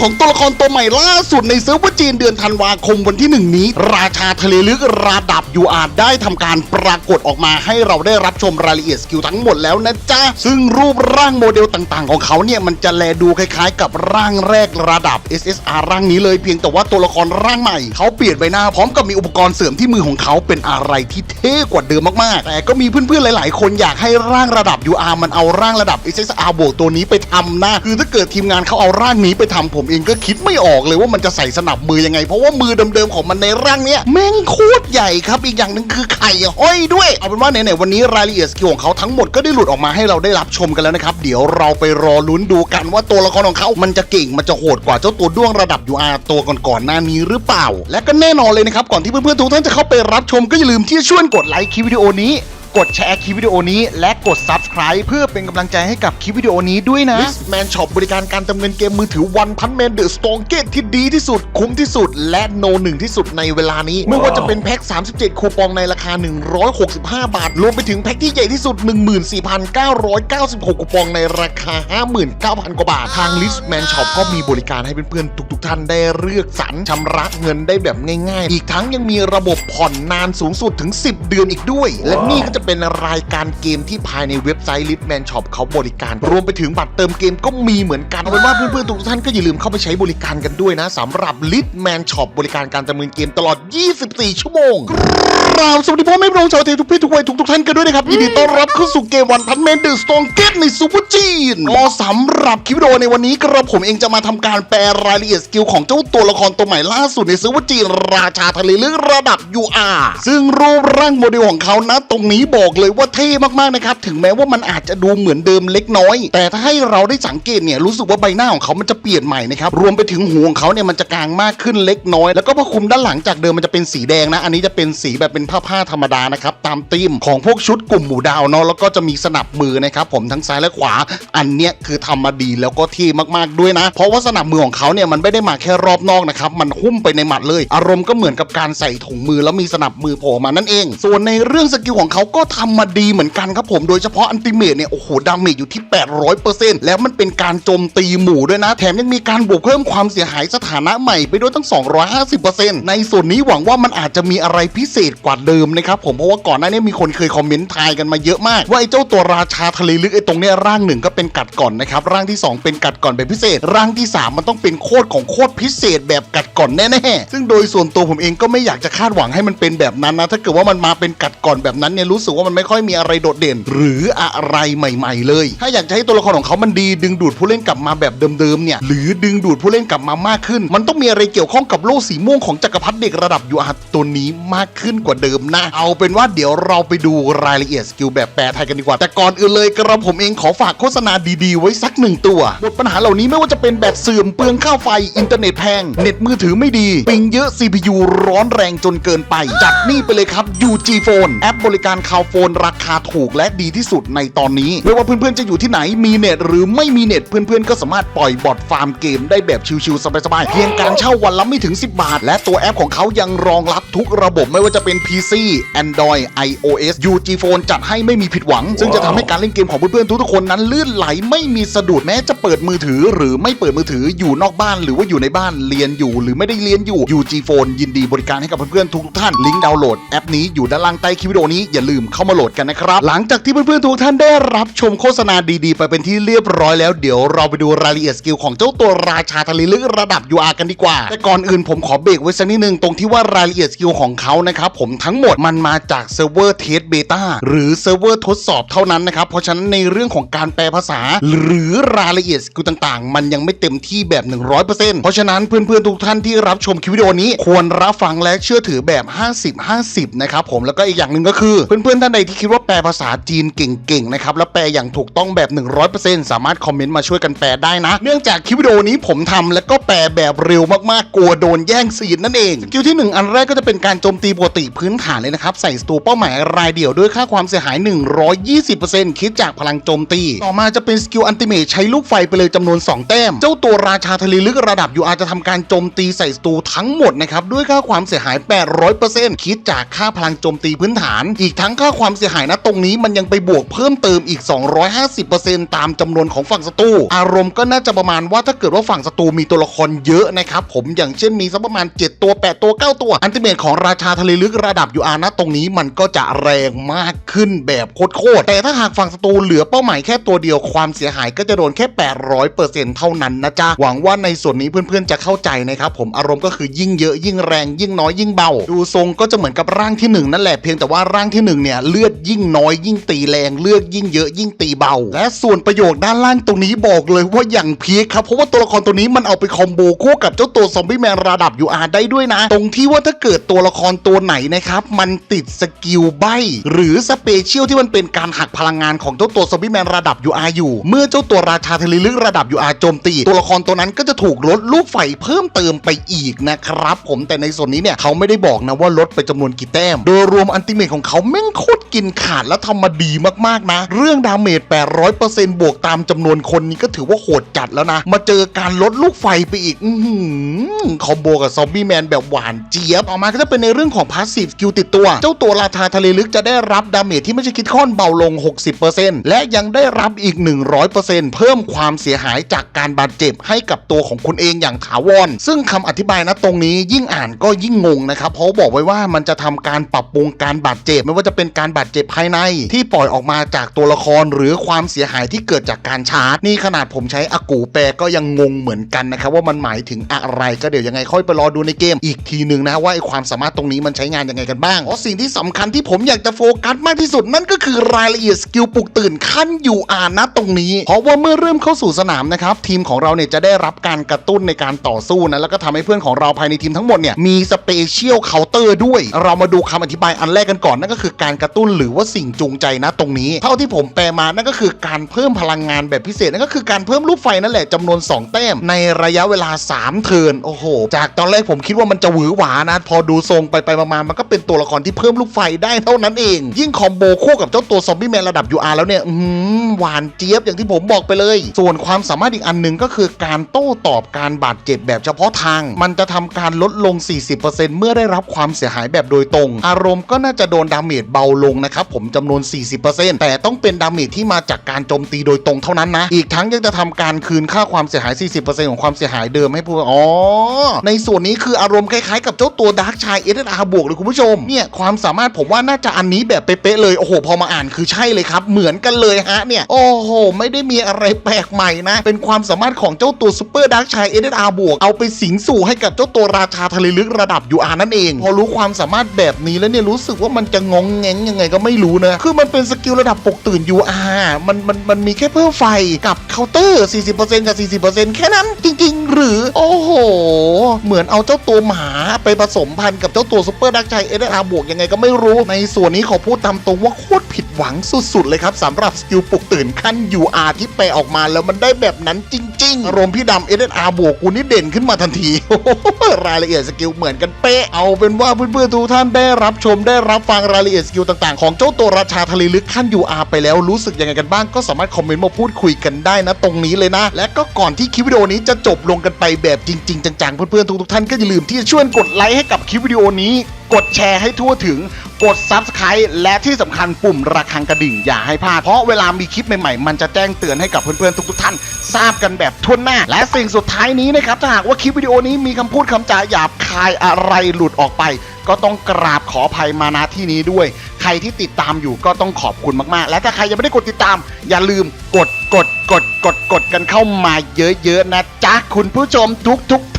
ของตัวละครตัวใหม่ล่าสุดในเซิร์ฟเวอร์จีนเดือนธันวาคมวันที่หนึ่งนี้ ราชาทะเลลึกระดับ UR ได้ทำการปรากฏออกมาให้เราได้รับชมรายละเอียดสกิลทั้งหมดแล้วนะจ๊ะ ซึ่งรูปร่างโมเดลต่างๆ ของเขาเนี่ย มันจะแลดูคล้ายๆ กับร่างแรกระดับ SSR ร่างนี้เลยเพียงแต่ว่าตัวละครร่างใหม่ เขาเปลี่ยนใบหน้าพร้อมกับมีอุปกรณ์เสริมที่มือของเขาเป็นอะไรที่เท่กว่าเดิมมากๆ แต่ก็มีเพื่อนๆหลาย ๆ คนอยากให้ร่างระดับ UR มันเอาร่างระดับ SSR บวกตัวนี้ไปทำหนะคือถ้าเกิดทีมงานเขาเอาร่างนี้ไปทำผมเองก็คิดไม่ออกเลยว่ามันจะใส่สนับมือยังไง เพราะว่ามือเดิมๆของมันในร่างเนี้ยแม่งโคตรใหญ่ครับอีกอย่างหนึ่งคือไข่ห้อยด้วย เอาเป็นว่าไหนๆวันนี้รายละเอียดสกิลของเขาทั้งหมดก็ได้หลุดออกมาให้เราได้รับชมกันแล้วนะครับเดี๋ยวเราไปรอลุ้นดูกันว่าตัวละครของเขามันจะเก่งมันจะโหดกว่าเจ้าตัวด้วงระดับ UR ตัวก่อนๆหน้านี้หรือเปล่า และก็แน่นอนเลยนะครับก่อนที่เพื่อนๆทุกท่านจะเข้าไปรับชมก็อย่าลืมที่จะช่วยกดไลค์คลิปวิดีโอนี้ กดแชร์คลิปวิดีโอนี้ และกด Subscribe เพื่อเป็นกำลังใจให้กับคลิปวิดีโอนี้ด้วยนะแมนช็อปบริการการเติมเงินเกมมือถือวันพันแมนเดอะสตองเกตที่ดีที่สุด คุ้มที่สุด และโนหนึ่งที่สุดในเวลานี้ ไม่ว่าจะเป็นแพ็ค 37 คูปองในราคา 165 บาท รวมไปถึงแพ็คที่ใหญ่ที่สุด 14,996 คูปองในราคา 59,000 กว่าบาท ทางลิสแมนช็อปก็มีบริการให้เพื่อนๆทุกๆท่านได้เลือกสรรชำระเงินได้แบบง่ายๆ อีกทั้งยังมีระบบผ่อนนานสูงสุดถึง 10 เดือนอีกด้วย และนี่ก็จะเป็นรายการเกมที่ภายในเว็บไซต์ Litman Shop เขาบริการ รวมไปถึงบัตรเติมเกมก็มีเหมือนกันเอาเป็นว่าเพื่อนๆทุกท่านก็อย่าลืมเข้าไปใช้บริการกันด้วยนะสำหรับ Litman Shop บริการการเติมเงินเกมตลอด 24 ชั่วโมงกราบสวัสดีพ่อแม่พี่น้องชาวไทยทุกเพศทุกวัยทุกทุกๆท่านกันด้วยนะครับยินดีต้อนรับเข้าสู่เกมวันพันแมนเดอร์สตองเกตในซูเปอร์จีนก็สำหรับคลิปวิดีโอในวันนี้กระผมเองจะมาทำการแปลรายละเอียดสกิลของเจ้าตัวละครตัวใหม่ล่าสุดในซูเปอร์จีนราชาทะเลลึกระดับ UR ซึ่งรูปร่างโมเดลของเขานะตรงนี้บอกเลยว่าเท่มากๆนะครับถึงแม้ว่ามันอาจจะดูเหมือนเดิมเล็กน้อย แต่ถ้าให้เราได้สังเกตเนี่ยรู้สึกว่าใบหน้าของเขามันจะเปลี่ยนใหม่นะครับรวมไปถึงหูของเขาเนี่ยมันจะกางมากขึ้นเล็กน้อย แล้วก็ผ้าคลุมด้านหลังจากเดิมมันจะเป็นสีแดงนะ อันนี้จะเป็นสีแบบเป็นผ้าผ้าธรรมดานะครับตามธีมของพวกชุดกลุ่มหมู่ดาวเนาะแล้วก็จะมีสนับมือนะครับผมทั้งซ้ายและขวา อันเนี้ยคือทำมาดีแล้วก็เท่มากๆด้วยนะ เพราะว่าสนับมือของเขาเนี่ยมันไม่ได้มาแค่รอบนอกนะครับมันหุ้มไปในหมัดเลย อารมณ์ก็เหมือนกับการใส่ถุงมือแล้วมีสนับมือโผล่มานั่นเอง ส่วนในเรื่องสกิลของเขาก็ทำมาดีเหมือนกันครับผมโดยเฉพาะอันติเมตเนี่ยโอ้โหดาเมจอยู่ที่ 800%แล้วมันเป็นการโจมตีหมู่ด้วยนะ แถมยังมีการบวกเพิ่มความเสียหายสถานะใหม่ไปด้วยตั้ง 250%ในส่วนนี้หวังว่ามันอาจจะมีอะไรพิเศษกว่าเดิมนะครับผมเพราะว่าก่อนหน้านี้มีคนเคยคอมเมนต์ทายกันมาเยอะมาก ว่าไอ้เจ้าตัวราชาทะเลลึกไอ้ตรงเนี้ยร่างหนึ่งก็เป็นกัดก่อนนะครับร่างที่ 2 เป็นกัดก่อนแบบพิเศษ ร่างที่ 3 มันต้องเป็นโคตรของโคตรพิเศษแบบกัดก่อนแน่ๆซึ่งโดยส่วนตัวผมเองก็ไม่อยากจะคาดหวังให้มันเป็นแบบนั้นนะถ้าเกิดว่ามันมาเป็นกัดก่อนแบบนั้นเนี่ยรู้สึกว่ามันไม่ค่อยมีอะไรโดดเด่น หรืออะไรใหม่ ๆ เลย ถ้าอยากจะให้ตัวละครของเขามันดี ดึงดูดผู้เล่นกลับมาแบบเดิมๆเนี่ยหรือดึงดูดผู้เล่นกลับมามากขึ้น มันต้องมีอะไรเกี่ยวข้องกับโล่สีม่วงของจักรพรรดิเด็กระดับยูอาตัวนี้มากขึ้นกว่าเดิมนะเอาเป็นว่าเดี๋ยวเราไปดูรายละเอียดสกิลแบบแปลไทยกันดีกว่า แต่ก่อนอื่นเลยกระผมเองขอฝากโฆษณาดีๆ ไว้สักหนึ่งตัวหมดปัญหาเหล่านี้ไม่ว่าจะเป็นแบตเสื่อมเปลืองค่าไฟอินเทอร์เน็ตแพงเน็ตมือถือไม่ดีปิงเยอะ CPU ร้อนแรงจนเกินไปจัดนี่ไปเลยครับ UG Phone แอปบริการคาวโฟนราคาถูกและดีที่สุดในตอนนี้ไม่ว่าเพื่อนๆจะอยู่ที่ไหนมีเน็ตหรือไม่มีเน็ตเพื่อนๆ ก็สามารถปล่อยบอทฟาร์มเกมได้แบบชิวๆสบายๆเพียงการเช่าวันละไม่ถึง 10 บาท และตัวแอปของเขายังรองรับทุกระบบไม่ว่าจะเป็น PC Android iOS UG Phone จัดให้ไม่มีผิดหวัง ซึ่งจะทำให้การเล่นเกมของเพื่อนๆทุกๆคนนั้นลื่นไหลไม่มีสะดุดแม้จะเปิดมือถือ หรือไม่เปิดมือถืออยู่นอกบ้านหรือว่าอยู่ในบ้านเรียนอยู่ หรือไม่ได้เรียนอยู่ UG Phone ยินดีบริการให้กับเพื่อนๆทุกๆท่านลิงก์ดาวน์โหลดแอปนี้อยู่ด้านล่างใต้คลิปวิดีโอนี้อย่าลืมเข้ามาโหลดกันนะครับ หลังจากที่เพื่อนๆทุกท่านได้รับชมโฆษณาดีๆ ไปเป็นที่เรียบร้อยแล้วเดี๋ยวเราไปดูรายละเอียดสกิลของเจ้าตัวราชาทะเลลึกระดับ UR กันดีกว่า แต่ก่อนอื่นผมขอเบรกไว้สักนิดนึงตรงที่ว่ารายละเอียดสกิลของเขานะครับผมทั้งหมดมันมาจากเซิร์ฟเวอร์เทสเบต้าหรือเซิร์ฟเวอร์ทดสอบเท่านั้นนะครับเพราะฉะนั้นในเรื่องของการแปลภาษา หรือรายละเอียดสกิลต่างๆ มันยังไม่เต็มที่แบบ 100%เพราะฉะนั้นเพื่อนๆทุกท่านที่รับชมคลิปวิดีโอนี้ ควรรับฟังและเชื่อถือแบบ 50-50 นะครับผมแล้วก็อีกอย่างหนึ่งก็คือเพื่อนๆ ท่านใดที่คิดว่าแปลภาษาจีนเก่งๆ นะครับ แล้วแปลอย่างถูกต้องแบบ 100%สามารถคอมเมนต์มาช่วยกันแปลได้นะ เนื่องจากคลิปวิดีโอนี้ผมทำแล้วก็แปลแบบเร็วมากๆ กลัวโดนแย่งซีนนั่นเองสกิลที่ 1 อันแรกก็จะเป็นการโจมตีปกติพื้นฐานเลยนะครับ ใส่สตูเป้าหมายรายเดียวด้วยค่าความเสียหาย 120%คิดจากพลังโจมตี ต่อมาจะเป็นสกิลอันติเมทใช้ลูกไฟไปเลยจำนวน 2 แต้ม เจ้าตัวราชาทะเลลึกระดับ UR จะทำการโจมตีใส่สตูทั้งหมดนะครับด้วยค่าความเสียหาย 800%คิดจากค่าพลังโจมตีพื้นฐาน อีกทั้งค่าค่าความเสียหายนะตรงนี้มันยังไปบวกเพิ่มเติมอีก 250%ตามจำนวนของฝั่งศัตรูอารมณ์ก็น่าจะประมาณว่าถ้าเกิดว่าฝั่งศัตรูมีตัวละครเยอะนะครับผมอย่างเช่นมีสักประมาณ 7 ตัว 8 ตัว 9 ตัว อันติเมตของราชาทะเลลึกระดับยูอานะตรงนี้มันก็จะแรงมากขึ้นแบบโคตรแต่ถ้าหากฝั่งศัตรูเหลือเป้าหมายแค่ตัวเดียวความเสียหายก็จะโดนแค่ 800%เท่านั้นนะจ๊ะหวังว่าในส่วนนี้เพื่อนๆจะเข้าใจนะครับผมอารมณ์ก็คือยิ่งเยอะยิ่งแรงยิ่งน้อยยิ่งเบา ดูทรงก็จะเหมือนกับร่างที่หนึ่งนั่นแหละเพียงแต่ว่าร่างที่หนึ่งเนี่ยเลือดยิ่งน้อยยิ่งตีแรง เลือดยิ่งเยอะยิ่งตีเบา และส่วนประโยชน์ด้านล่างตรงนี้บอกเลยว่าอย่างพีคครับเพราะว่าตัวละครตัวนี้มันเอาไปคอมโบคู่กับเจ้าตัวซอมบี้แมนระดับ UR ได้ด้วยนะ ตรงที่ว่าถ้าเกิดตัวละครตัวไหนนะครับมันติดสกิลใบหรือสเปเชียลที่มันเป็นการหักพลังงานของเจ้าตัวซอมบี้แมนระดับ UR อาอยู่ เมื่อเจ้าตัวราชาทะเลลึกระดับ UR โจมตี ตัวละครตัวนั้นก็จะถูกลดลูกไฟเพิ่มเติมไปอีกนะครับผมแต่ในส่วนนี้เนี่ยเขาไม่ได้บอกนะว่าลดไปจำนวนกี่แต้ม โดยรวมอันติเมทของเขาแม่งโคตรกินขาดและทำมาดีมากๆนะ เรื่องดาเมจ 800%บวกตามจำนวนคนนี้ก็ถือว่าโหดจัดแล้วนะ มาเจอการลดลูกไฟไปอีกอืคอมโบกับซอมบี้แมนแบบหวานเจี๊ยบ ออกมาก็จะเป็นในเรื่องของพาสซีฟสกิลติดตัว เจ้าตัวราชาทะเลลึกจะได้รับดาเมจที่ไม่ใช่คิดค่อนเบาลง 60%และยังได้รับอีก 100%เพิ่มความเสียหายจากการบาดเจ็บให้กับตัวของคุณเองอย่างถาวร ซึ่งคำอธิบายนะตรงนี้ยิ่งอ่านก็ยิ่งงงนะครับ เพราะบอกไว้ว่ามันจะทำการปรับปรุงการบาดเจ็บไม่ว่าจะเป็นการบาดเจ็บภายใน ที่ปล่อยออกมาจากตัวละครหรือความเสียหายที่เกิดจากการชาร์จ นี่ขนาดผมใช้อากูแปลก็ยังงงเหมือนกันนะครับว่ามันหมายถึงอะไรก็เดี๋ยวยังไงค่อยไปรอดูในเกมอีกทีหนึ่งนะว่าไอความสามารถตรงนี้มันใช้งานยังไงกันบ้างเพราะสิ่งที่สำคัญที่ผมอยากจะโฟกัสมากที่สุดนั่นก็คือรายละเอียดสกิลปลุกตื่นขั้น UR นะตรงนี้ เพราะว่าเมื่อเริ่มเข้าสู่สนามนะครับทีมของเราเนี่ยจะได้รับการกระตุ้นในการต่อสู้นะแล้วก็ทำให้เพื่อนของเราภายในทีมทั้งหมดเนี่ยมีสเปเชียลเคาน์เตอร์ด้วย เรามาดูคำอธิบายอันแรกกันก่อนนั่นก็คือการกระตุ้นหรือว่าสิ่งจูงใจนะตรงนี้ เท่าที่ผมแปลมานั่นก็คือการเพิ่มพลังงานแบบพิเศษนั่นก็คือการเพิ่มลูกไฟนั่นแหละจำนวน 2 แต้มในระยะเวลา 3 เทิร์นโอ้โห จากตอนแรกผมคิดว่ามันจะหวือหวานะพอดูทรงไปไปมาๆมันก็เป็นตัวละครที่เพิ่มลูกไฟได้เท่านั้นเอง ยิ่งคอมโบคู่กับเจ้าตัวซอมบี้แมนระดับ UR แล้วเนี่ยอื้อหือหวานเจี๊ยบอย่างที่ผมบอกไปเลย ส่วนความสามารถอีกอันหนึ่งก็คือการโต้ตอบการบาดเจ็บแบบเฉพาะทาง มันจะทำการลดลง 40%เมื่อได้รับความเสียหายแบบโดยตรง อารมณ์ก็น่าจะโดนดาเมจเบาลงนะครับผมจำนวน 40%แต่ต้องเป็นดาเมจที่มาจากการโจมตีโดยตรงเท่านั้นนะ อีกทั้งยังจะทำการคืนค่าความเสียหาย 40%ของความเสียหายเดิมให้ผู้อ๋อ ในส่วนนี้คืออารมณ์คล้ายๆกับเจ้าตัวดาร์กชายเอเดอาบวกเลยคุณผู้ชม เนี่ย ความสามารถผมว่าน่าจะอันนี้แบบเป๊ะๆเลย โอ้โห พอมาอ่านคือใช่เลยครับ เหมือนกันเลยฮะ เนี่ย โอ้โห ไม่ได้มีอะไรแปลกใหม่นะ เป็นความสามารถของเจ้าตัวซูเปอร์ดาร์กชายเอเดอาบวก เอาไปสิงสู่ให้กับเจ้าตัวราชาทะเลลึกระดับ UR นั่นเอง พอรู้ความสามารถแบบนี้แล้วเนี่ยรู้สึกว่ามันจะงงแงงยังไงก็ไม่รู้นะ คือมันเป็นสกิลระดับปกตื่น UR มันมันมันมีแค่เพิ่มไฟกับเคาน์เตอร์ 40%กับ 40%แค่นั้นจริง หรือ โอ้โห เหมือนเอาเจ้าตัวหมาไปผสมพันธุ์กับเจ้าตัวซูเปอร์ดักชัยเอเดอาบวกยังไงก็ไม่รู้ในส่วนนี้ขอพูดตามตรงว่าโคตรผิดหวังสุดๆเลยครับสำหรับสกิลปลุกตื่นขั้น UR ที่แปลออกมาแล้วมันได้แบบนั้นจริงๆอารมณ์พี่ดำเอเดอาบวกกูนี่เด่นขึ้นมาทันที รายละเอียดสกิลเหมือนกันเป๊ะเอาเป็นว่าเพื่อนๆทุกท่านได้รับชมได้รับฟังรายละเอียดสกิลต่างๆของเจ้าตัวราชาทะเลลึกขั้น UR ไปแล้วรู้สึกยังไงกันบ้างก็สามารถคอมเมนต์มาพูดคุยกันได้นะตรงนี้เลยนะ และก็ก่อนที่คลิปวิดีโอนี้จะจบลงกันไปแบบจริง ๆ จังๆ เพื่อนๆทุกๆท่านก็อย่าลืมที่จะช่วยกดไลค์ให้กับคลิปวิดีโอนี้ กดแชร์ให้ทั่วถึงกด Subscribe และที่สำคัญปุ่มระฆังกระดิ่งอย่าให้พลาด เพราะเวลามีคลิปใหม่ๆ มันจะแจ้งเตือนให้กับเพื่อนๆทุกๆท่าน ทราบกันแบบทั่วหน้า และสิ่งสุดท้ายนี้นะครับถ้าหากว่าคลิปวิดีโอนี้มีคำพูดคำจาหยาบคายอะไรหลุดออกไป ก็ต้องกราบขออภัยมาณที่นี้ด้วย ใครที่ติดตามอยู่ก็ต้องขอบคุณมากๆ และถ้าใครยังไม่ได้กดติดตาม อย่าลืมกด กดกดกดกันเข้ามาเยอะๆนะจ๊ะคุณผู้ชมทุกๆ